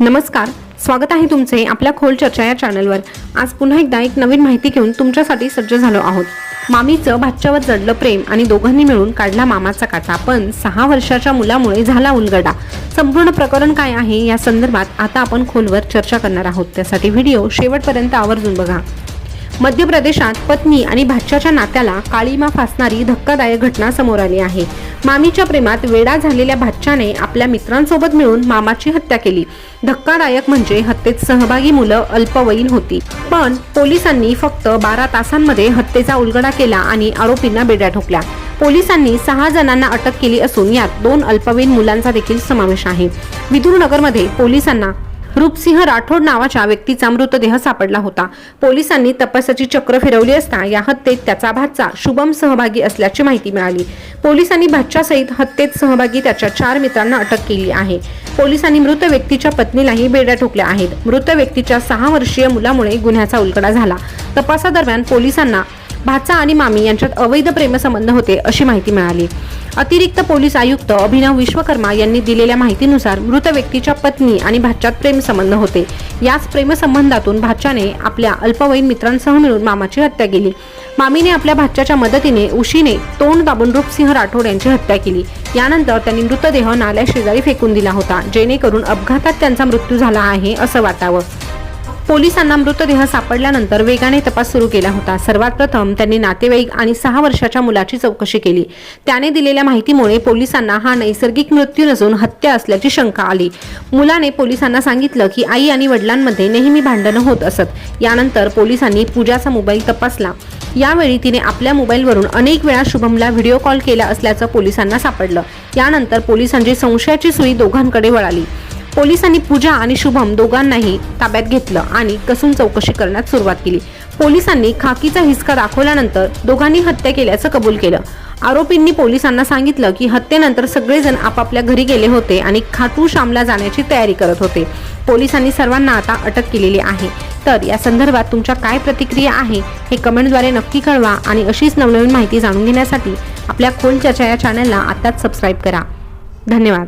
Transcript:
नमस्कार स्वागत आहे तुमचे आपल्या खोल चर्चा या चॅनलवर. आज पुन्हा एकदा एक नवीन माहिती घेऊन तुमच्यासाठी सज्ज झालो आहोत. मामीचं भाच्यावर जडलं प्रेम आणि दोघांनी मिळून काढला मामाचा काटा. पण सहा वर्षाच्या मुलामुळे झाला उलगडा. संपूर्ण प्रकरण काय आहे या संदर्भात आता आपण खोलवर चर्चा करणार आहोत. त्यासाठी व्हिडिओ शेवटपर्यंत आवर्जून बघा. मध्य प्रदेशात पत्नी आणि भाच्याच्या नात्याला काळीमा फासणारी धक्कादायक घटना समोर आली आहे. मामीच्या प्रेमात वेडा झालेल्या भाच्याने आपल्या मित्रांसोबत मिळून मामाची हत्या केली. धक्कादायक म्हणजे हत्येत सहभागी मुलं अल्पवयीन होती. पण पोलिसांनी फक्त बारा तासांमध्ये हत्येचा उलगडा केला आणि आरोपींना बेड्या ठोकल्या. पोलिसांनी सहा जणांना अटक केली असून यात दोन अल्पवयीन मुलांचा देखील समावेश आहे. विदुरनगरमध्ये पोलिसांना रूपसिंह राठोड नावाच्या व्यक्तीचा मृतदेह सापडला होता. पोलिसांनी तपासाची चक्र फिरवली असता या हत्येत त्याचा भाचा शुभम सहभागी असल्याची माहिती मिळाली. पोलिसांनी भाच्यासहित हत्येत सहभागी त्याच्या चार मित्रांना अटक केली आहे. पोलिसांनी मृत व्यक्तीच्या पत्नीलाही बेड्या ठोकल्या आहेत. मृत व्यक्तीच्या सहा वर्षीय मुलामुळे गुन्ह्याचा उलगडा झाला. तपासादरम्यान पोलिसांना भाचा आणि मामी यांच्यात अवैध प्रेमसंबंध होते अशी माहिती मिळाली. अतिरिक्त पोलीस आयुक्त अभिनव विश्वकर्मा यांनी दिलेल्या माहितीनुसार मृत व्यक्तीच्या पत्नी आणि भाच्यात प्रेमसंबंध होते. याच प्रेमसंबंधातून भाच्याने आपल्या अल्पवयीन मित्रांसह मिळून मामाची हत्या केली. मामीने आपल्या भाच्याच्या मदतीने उशीने तोंड दाबून रूपसिंह राठोड यांची हत्या केली. यानंतर त्यांनी मृतदेह नाल्या शेजारी फेकून दिला होता जेणेकरून अपघातात त्यांचा मृत्यू झाला आहे असं वाटावं. पोलिसांना मृतदेह सापडल्यानंतर वेगाने तपास सुरू केला होता. सर्वात प्रथम त्यांनी नातेवाईक आणि सहा वर्षाच्या मुलाची चौकशी केली. त्याने दिलेल्या माहितीमुळे पोलिसांना हा नैसर्गिक मृत्यू नसून हत्या असल्याची शंका आली. मुलाने पोलिसांना सांगितलं की आई आणि वडिलांमध्ये नेहमी भांडणं होत असत. यानंतर पोलिसांनी पूजाचा मोबाईल तपासला. यावेळी तिने आपल्या मोबाईलवरून अनेक वेळा शुभमला व्हिडिओ कॉल केला असल्याचं पोलिसांना सापडलं. यानंतर पोलिसांची संशयाची सुई दोघांकडे वळाली. पोलिसांनी पूजा आणि शुभम दोघांनाही ताब्यात घेतलं आणि कसून चौकशी करण्यास सुरुवात केली. पोलिसांनी खाकीचा हिसका दाखवल्यानंतर दोघांनी हत्या केल्याचं कबूल केलं. आरोपींनी पोलिसांना सांगितलं की हत्येनंतर सगळेजण आपापल्या घरी गेले होते आणि खाटू श्यामला जाण्याची तयारी करत होते. पोलिसांनी सर्वांना आता अटक केलेली आहे. तर या संदर्भात तुमच्या काय प्रतिक्रिया आहे हे कमेंटद्वारे नक्की कळवा आणि अशीच नवनवीन माहिती जाणून घेण्यासाठी आपल्या खोल चर्चा या चॅनलला आत्ताच सबस्क्राईब करा. धन्यवाद.